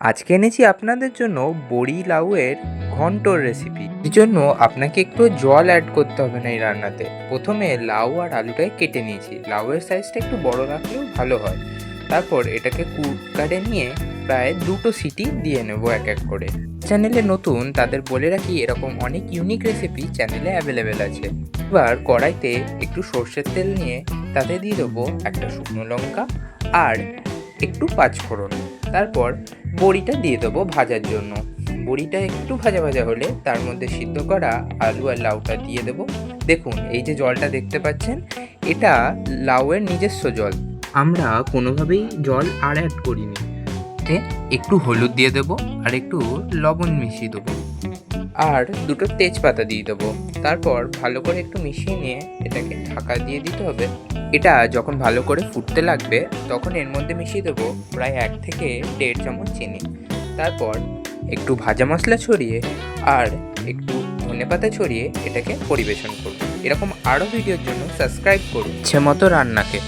আজকে এনেছি আপনাদের জন্য বড়ি লাউয়ের ঘন্টর রেসিপি এর জন্য আপনাকে একটু জল অ্যাড করতে হবে না এই রান্নাতে। প্রথমে লাউ আর আলুটাই কেটে নিয়েছি। লাউয়ের সাইজটা একটু বড় রাখলেও ভালো হয়। তারপর এটাকে কুকারে নিয়ে প্রায় দুটো সিটি দিয়ে নেব এক এক করে। চ্যানেলে নতুন, তাদের বলে রাখি এরকম অনেক ইউনিক রেসিপি চ্যানেলে অ্যাভেলেবেল আছে। এবার কড়াইতে একটু সর্ষের তেল নিয়ে তাতে দিয়ে দেবো একটা শুকনো লঙ্কা আর একটু পাঁচফোড়ন। তারপর বড়িটা দিয়ে দেবো ভাজার জন্য। বড়িটা একটু ভাজা ভাজা হলে তার মধ্যে সিদ্ধ করা আলু আর লাউটা দিয়ে দেবো। দেখুন, এই যে জলটা দেখতে পাচ্ছেন, এটা লাউয়ের নিজস্ব জল। আমরা কোনোভাবেই জল আর অ্যাড করিনি। একটু হলুদ দিয়ে দেবো আর একটু লবণ মিশিয়ে দেবো। আর দুটো তেজপাতা দিয়ে দেবো। তারপর ভালো করে একটু মিশিয়ে নিয়ে এটাকে ঢাকা দিয়ে দিতে হবে। এটা যখন ভালো করে ফুটতে লাগবে, তখন এর মধ্যে মিশিয়ে দেবো প্রায় এক থেকে দেড় চামচ চিনি। তারপর একটু ভাজা মশলা ছড়িয়ে আর একটু ধনে পাতা ছড়িয়ে এটাকে পরিবেশন করুন এরকম আরও ভিডিওর জন্য সাবস্ক্রাইব করুন। ইচ্ছে মতো রান্নাকে।